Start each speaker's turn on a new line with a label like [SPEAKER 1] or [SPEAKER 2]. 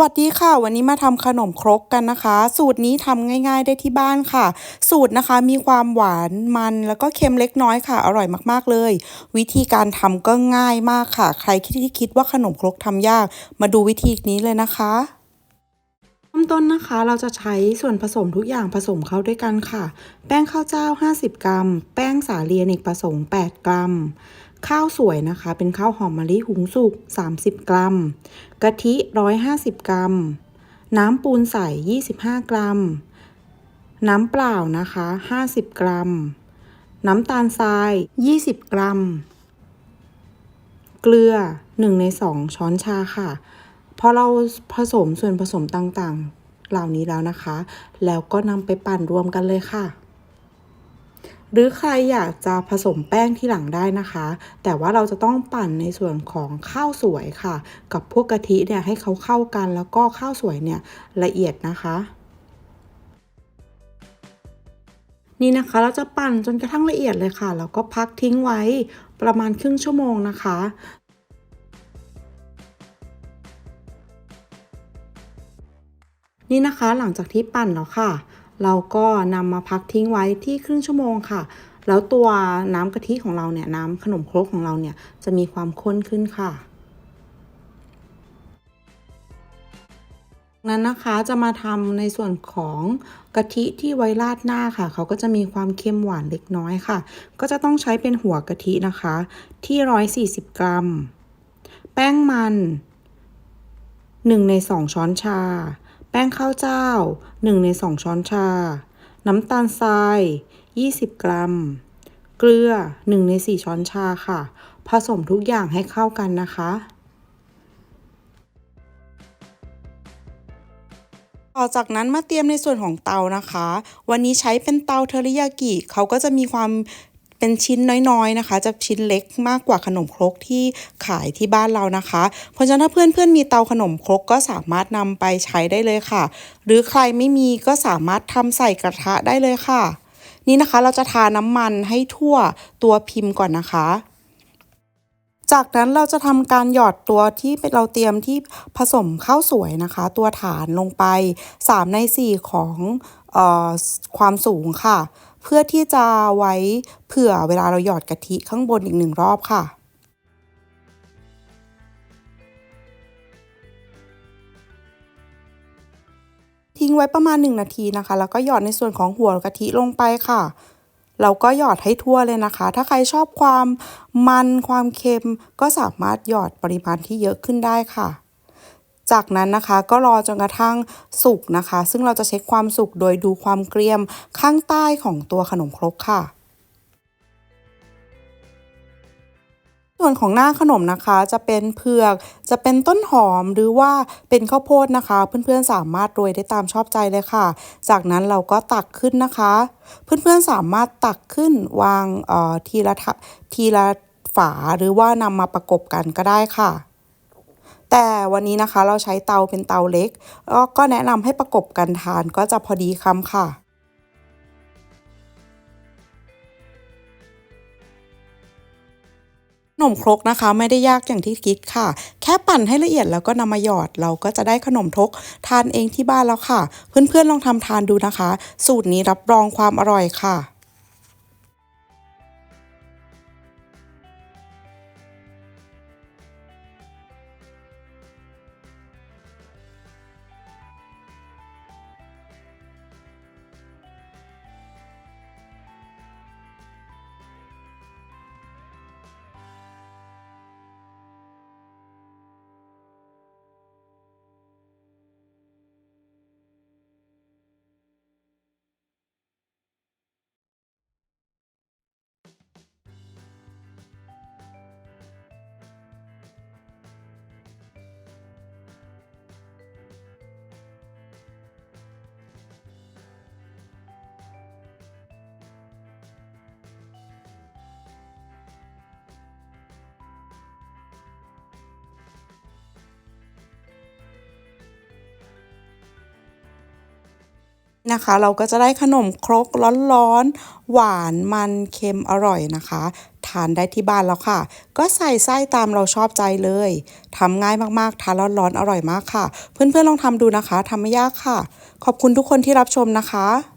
[SPEAKER 1] วัสดีค่ะ วันนี้มาทำขนมครกกันนะคะ สูตรนี้ทำง่าย ๆได้ที่บ้านค่ะ สูตรนะคะมีความหวานมันแล้วก็เค็มเล็กน้อยค่ะ อร่อยมากๆเลย วิธีการทำก็ง่ายมากค่ะ ใครที่คิดว่าขนมครกทำยาก มาดูวิธีนี้เลยนะคะเริ่มต้นนะคะเราจะใช้ส่วนผสมทุกอย่างผสมเข้าด้วยกันค่ะ แป้งข้าวเจ้า 50 กรัม แป้งสาลีอเนกประสงค์ 8 กรัม ข้าวสวยนะคะ เป็นข้าวหอมมะลิหุงสุก 30 กรัม กะทิ 150 กรัม น้ำปูนใส 25 กรัม น้ำเปล่านะคะ 50 กรัม น้ำตาลทราย 20 กรัม เกลือ 1 ใน 2 ช้อนชาค่ะ พอเราผสมส่วนผสมต่างๆ เหล่านี้แล้วนะคะ แล้วก็นำไปปั่นรวมกันเลยค่ะ หรือใครอยากจะผสมแป้งที่หลังได้นะคะ แต่ว่าเราจะต้องปั่นในส่วนของข้าวสวยค่ะ กับพวกกะทิเนี่ยให้เขาเข้ากันแล้วก็ข้าวสวยเนี่ยละเอียดนะคะนี่นะคะเราจะปั่นจนกระทั่งละเอียดเลยค่ะ แล้วก็พักทิ้งไว้ประมาณครึ่งชั่วโมงนะคะ นี่นะคะหลังจากที่ปั่นแล้วค่ะ เราก็นำมาพักทิ้งไว้ที่ครึ่งชั่วโมงค่ะ แล้วตัวน้ำกะทิของเราเนี่ยน้ำขนมครกของเราเนี่ยจะมีความข้นขึ้นค่ะนั้นนะคะจะมาทำในส่วนของกะทิที่ไว้ราดหน้าค่ะ เขาก็จะมีความเค็มหวานเล็กน้อยค่ะ ก็จะต้องใช้เป็นหัวกะทินะคะ ที่ 140 กรัม แป้งมัน 1 ใน 2 ช้อนชา แป้งข้าวเจ้า 1 ใน 2 ช้อนชา น้ำตาลทราย 20 กรัม เกลือ 1 ใน 4 ช้อนชาค่ะ ผสมทุกอย่างให้เข้ากันนะคะต่อจากนั้นมาเตรียมในส่วนของเตานะคะ วันนี้ใช้เป็นเตาเทอริยากิเขาก็จะมีความ เป็นชิ้นน้อยๆนะคะ จะชิ้นเล็กมากกว่าขนมครกที่ขายที่บ้านเรานะคะ เพราะฉะนั้นถ้าเพื่อนๆมีเตาขนมครกก็สามารถนำไปใช้ได้เลยค่ะ หรือใครไม่มีก็สามารถทำใส่กระทะได้เลยค่ะ นี่นะคะเราจะทาน้ำมันให้ทั่วตัวพิมพ์ก่อนนะคะ จากนั้นเราจะทำการหยอดตัวที่เราเตรียมที่ผสมข้าวสวยนะคะ ตัวฐานลงไป 3 ใน 4 ของออความสูงค่ะ เพื่อที่จะไว้เผื่อเวลาเราหยอดกะทิข้างบนอีกหนึ่งรอบค่ะทิ้งไว้ประมาณ 1 นาทีนะคะ แล้วก็หยอดในส่วนของหัวกะทิลงไปค่ะ เราก็หยอดให้ทั่วเลยนะคะ ถ้าใครชอบความมันความเค็มก็สามารถหยอดปริมาณที่เยอะขึ้นได้ค่ะ จากนั้นนะคะก็รอจนกระทั่งสุกนะคะ ซึ่งเราจะเช็คความสุกโดยดูความเกรียมข้างใต้ของตัวขนมครกค่ะ ส่วนของหน้าขนมนะคะจะเป็นเผือกจะเป็นต้นหอมหรือว่าเป็นข้าวโพดนะคะ เพื่อนๆสามารถโรยได้ตามชอบใจเลยค่ะ จากนั้นเราก็ตักขึ้นนะคะ เพื่อนๆสามารถตักขึ้นวางเอ่อทีละทีละฝาหรือว่านำมาประกบกันก็ได้ค่ะแต่วันนี้นะคะเราใช้เตาเป็นเตาเล็ก ก็แนะนำให้ประกบกันทานก็จะพอดีคำค่ะ นมครกนะคะ ไม่ได้ยากอย่างที่คิดค่ะ แค่ปั่นให้ละเอียดแล้วก็นำมาหยอด เราก็จะได้ขนมทกทานเองที่บ้านแล้วค่ะ เพื่อนๆลองทำทานดูนะคะ สูตรนี้รับรองความอร่อยค่ะ นะคะ เราก็จะได้ขนมครกร้อนๆ หวานมันเค็มอร่อยนะคะ ทานได้ที่บ้านแล้วค่ะ ก็ใส่ไส้ตามเราชอบใจเลยทำง่ายมากๆ ทานร้อนๆอร่อยมากค่ะ เพื่อนๆลองทำดูนะคะทำไม่ยากค่ะ ขอบคุณทุกคนที่รับชมนะคะ